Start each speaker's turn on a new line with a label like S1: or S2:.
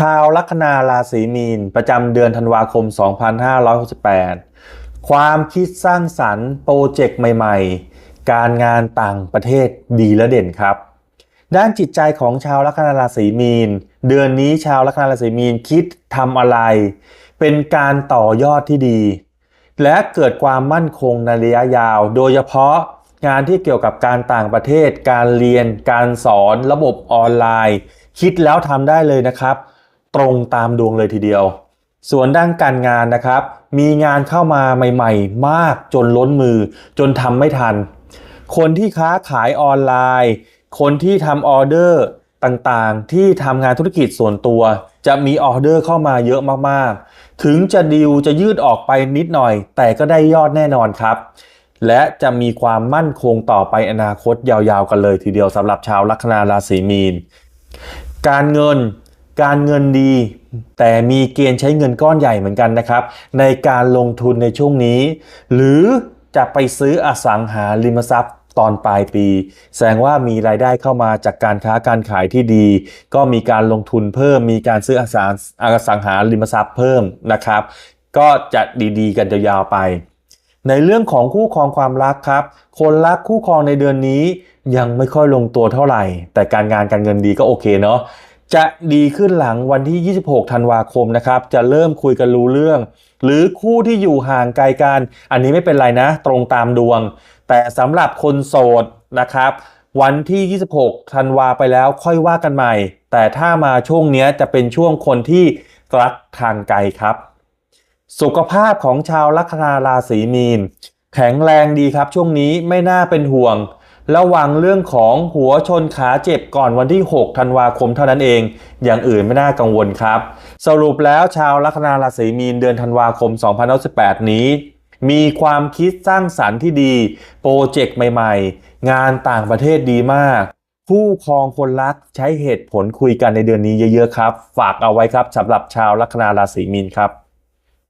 S1: ชาวลัคนาราศีมีน ประจำเดือนธันวาคม 2568 ความคิดสร้างสรรค์โปรเจกต์ใหม่ ๆ การงานต่างประเทศดีและเด่นครับ ด้านจิตใจของชาวลัคนาราศีมีน เดือนนี้ชาวลัคนาราศีมีนคิดทำอะไร เป็นการต่อยอดที่ดี และเกิดความมั่นคงในระยะยาว โดยเฉพาะงานที่เกี่ยวกับการต่างประเทศ การเรียน การสอน ระบบออนไลน์ คิดแล้วทำได้เลยนะครับ ตรงตามดวงเลยทีเดียว ส่วนด้านการงานนะครับ มีงานเข้ามาใหม่ ๆ มากจนล้นมือ จนทำไม่ทัน คนที่ค้าขายออนไลน์ คนที่ทำออเดอร์ต่างๆ ที่ทำงานธุรกิจส่วนตัว จะมีออเดอร์เข้ามาเยอะมากๆ ถึงจะดิวจะยืดออกไปนิดหน่อย แต่ก็ได้ยอดแน่นอนครับ และจะมีความมั่นคงต่อไปอนาคตยาวๆ กันเลยทีเดียวสำหรับชาวลัคนาราศีมีน การเงิน การเงินดี แต่มีเกณฑ์ใช้เงินก้อนใหญ่เหมือนกันนะครับ ในการลงทุนในช่วงนี้ หรือจะไปซื้ออสังหาริมทรัพย์ตอนปลายปี แสดงว่ามีรายได้เข้ามาจากการค้าการขายที่ดี ก็มีการลงทุนเพิ่ม มีการซื้ออสังอสังหาริมทรัพย์เพิ่มนะครับ ก็จะดีๆ กันยาวๆไป ในเรื่องของคู่ครองความรักครับ คนรักคู่ครองในเดือนนี้ยังไม่ค่อยลงตัวเท่าไหร่ แต่การงานการเงินดีก็โอเคเนาะ จะดีขึ้นหลังวันที่ 26 ธันวาคมนะครับ จะเริ่มคุยกันรู้เรื่อง หรือคู่ที่อยู่ห่างไกลกัน อันนี้ไม่เป็นไรนะ ตรงตามดวง แต่สำหรับคนโสดนะครับ วันที่ 26 ธันวาไปแล้วค่อยว่ากันใหม่ แต่ถ้ามาช่วงนี้จะเป็นช่วงคนที่รักทางไกลครับ สุขภาพของชาวลัคนาราศีมีน แข็งแรงดีครับช่วงนี้ไม่น่าเป็นห่วง ระวังเรื่องของหัวชนขาเจ็บก่อนวันที่ 6 ธันวาคมเท่านั้นเอง อย่างอื่นไม่น่ากังวลครับ สรุปแล้วชาวลัคนาราศีมีนเดือนธันวาคม 2018 นี้ มีความคิดสร้างสรรค์ที่ดี โปรเจกต์ใหม่ๆ งานต่างประเทศดีมาก ผู้ครองคนรักใช้เหตุผลคุยกันในเดือนนี้เยอะๆครับ ฝากเอาไว้ครับสำหรับชาวลัคนาราศีมีนครับ